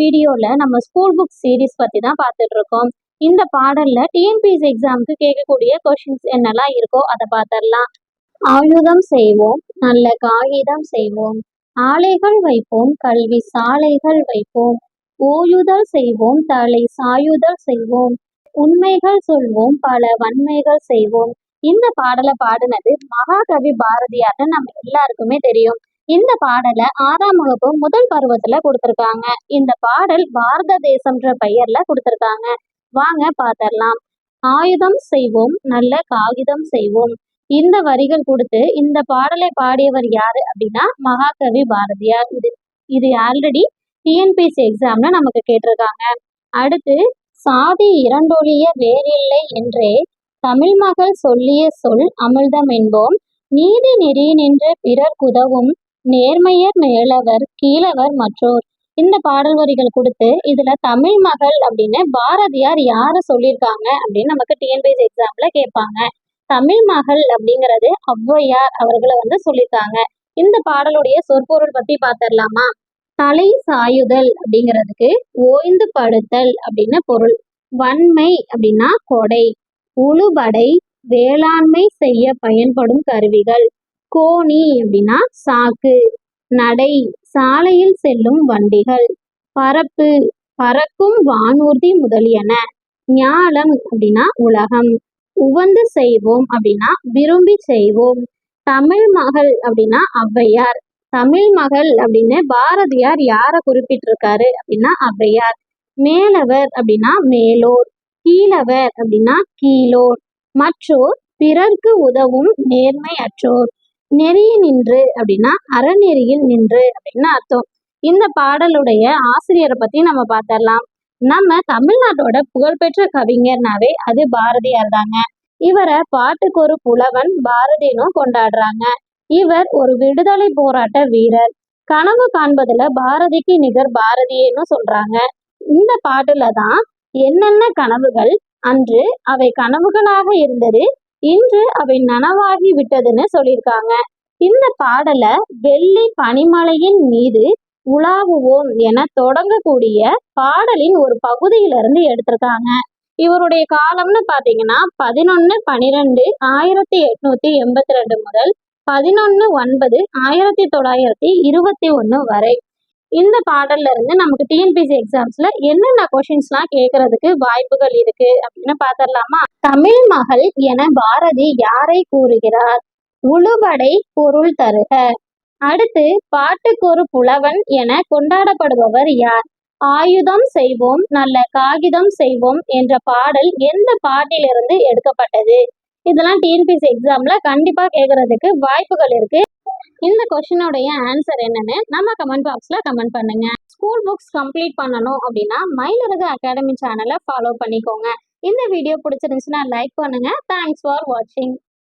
வீடியோல நம்ம school book series பத்தி தான் பார்த்துட்டு இருக்கோம் இந்த பாடல்ல டிஎன்பிஎஸ்சி எக்ஸாமுக்கு கேட்கக்கூடிய கொஷின்ஸ் என்னெல்லாம் இருக்கோ அதை பார்த்துடலாம். ஆயுதம் செய்வோம் நல்ல காகிதம் செய்வோம். ஆலைகள் வைப்போம் கல்வி சாலைகள் வைப்போம். ஓயுதல் செய்வோம் தலை சாயுதல் செய்வோம். உண்மைகள் சொல்வோம் பல வன்மைகள் செய்வோம். இந்த பாடலை பாடினது மகாகவி பாரதியார்னு நம்ம எல்லாருக்குமே தெரியும். இந்த பாடலை ஆறாம் வகுப்பு முதல் பருவத்துல கொடுத்திருக்காங்க. இந்த பாடல் பாரத தேசம்ன்ற பெயர்ல கொடுத்திருக்காங்க. வாங்க பார்த்திடலாம் ஆயுதம் செய்வோம் நல்ல காகிதம் செய்வோம். இந்த வரிகள் கொடுத்து இந்த பாடலை பாடியவர் யாரு அப்படின்னா மகாகவி பாரதியார். இது இது ஆல்ரெடி டிஎன்பிஎஸ்சி எக்ஸாம்ல நமக்கு கேட்டிருக்காங்க. அடுத்து சாதி இரண்டொழிய வேறில்லை என்றே தமிழ் மகள் சொல்லிய சொல் அமிழ்தம் என்போம். நீதி நெறி நின்று பிறர் குதவும். நேர்மையர் மேலவர் கீழவர் மற்றோர். இந்த பாடல் வரிகள் கொடுத்து இதுல தமிழ் மகள் அப்படின்னு பாரதியார் யார சொல்லியிருக்காங்க அப்படின்னு நமக்கு டிஎன்பிஎஸ் எக்ஸாம்ல கேட்பாங்க. தமிழ் மகள் அப்படிங்கிறது ஔவையார் அவர்களை வந்து சொல்லியிருக்காங்க. இந்த பாடலுடைய சொற்பொருள் பத்தி பாத்திரலாமா? தலை சாயுதல் அப்படிங்கிறதுக்கு ஓய்ந்து படுத்தல் அப்படின்னு பொருள். வன்மை அப்படின்னா கொடை. உழுபடை வேளாண்மை செய்ய பயன்படும் கருவிகள். கோணி அப்படின்னா சாக்கு. நடை சாலையில் செல்லும் வண்டிகள் பரப்பு பறக்கும் வானூர்தி முதலியன. ஞாலம் அப்படின்னா உலகம். உவந்து செய்வோம் அப்படின்னா விரும்பி செய்வோம். தமிழ் மகள் அப்படின்னா ஔவையார். தமிழ் மகள் அப்படின்னு பாரதியார் யாரை குறிப்பிட்டிருக்காரு அப்படின்னா ஔவையார். மேலவர் அப்படின்னா மேலோர். கீழவர் அப்படின்னா கீழோர். மற்றோர் பிறர்க்கு உதவும் நேர்மையற்றோர். நெறிய நின்று அப்படின்னா அறநெறியில் நின்று அப்படின்னு அர்த்தம். இந்த பாடலுடைய ஆசிரியரை பத்தி நம்ம பார்த்தரலாம் நம்ம தமிழ்நாட்டோட புகழ்பெற்ற கவிஞர்னாவே அது பாரதியார் தாங்க. இவரை பாட்டுக்கு ஒரு புலவன் பாரதினும் கொண்டாடுறாங்க. இவர் ஒரு விடுதலை போராட்ட வீரர். கனவு காண்பதுல பாரதிக்கு நிகர் பாரதியேன்னு சொல்றாங்க. இந்த பாட்டுல தான் என்னென்ன கனவுகள்? அன்று அவை கனவுகளாக இருந்தது இன்று அவை நனவாகி விட்டதுன்னு சொல்லியிருக்காங்க. இந்த பாடல வெள்ளி பனிமலையின் மீது உலாவுவோம் என தொடங்கக்கூடிய பாடலின் ஒரு பகுதியிலிருந்து எடுத்திருக்காங்க. இவருடைய காலம்னு பாத்தீங்கன்னா பதினொன்னு பனிரெண்டு ஆயிரத்தி எட்நூத்தி எண்பத்தி ரெண்டு முதல் பதினொன்னு ஒன்பது ஆயிரத்தி தொள்ளாயிரத்தி இருபத்தி ஒன்று வரை. இந்த பாடல்ல இருந்து நமக்கு டிஎன்பிசி எக்ஸாம்ஸ்ல என்னென்ன கொஷின்ஸ்லாம் கேட்கறதுக்கு வாய்ப்புகள் இருக்கு அப்படின்னு பாத்திரலாமா? தமிழ் மகள் என பாரதி யாரை கூறுகிறார்? உழுபடை பொருள் தருக. அடுத்து பாட்டுக்கு ஒரு புலவன் என கொண்டாடப்படுபவர் யார்? ஆயுதம் செய்வோம் நல்ல காகிதம் செய்வோம் என்ற பாடல் எந்த பாட்டிலிருந்து எடுக்கப்பட்டது? இதெல்லாம் டிஎன்பிசி எக்ஸாம்ல கண்டிப்பா கேட்கறதுக்கு வாய்ப்புகள் இருக்கு. இந்த கொஸ்டினோடைய ஆன்சர் என்னன்னு நம்ம கமெண்ட் பாக்ஸ்ல கமெண்ட் பண்ணுங்க. ஸ்கூல் புக்ஸ் கம்ப்ளீட் பண்ணணும் அப்படின்னா மயிலரகு அகாடமி சேனலை ஃபாலோ பண்ணிக்கோங்க. இந்த வீடியோ பிடிச்சிருந்துச்சுன்னா லைக் பண்ணுங்க. தேங்க்ஸ் ஃபார் வாட்சிங்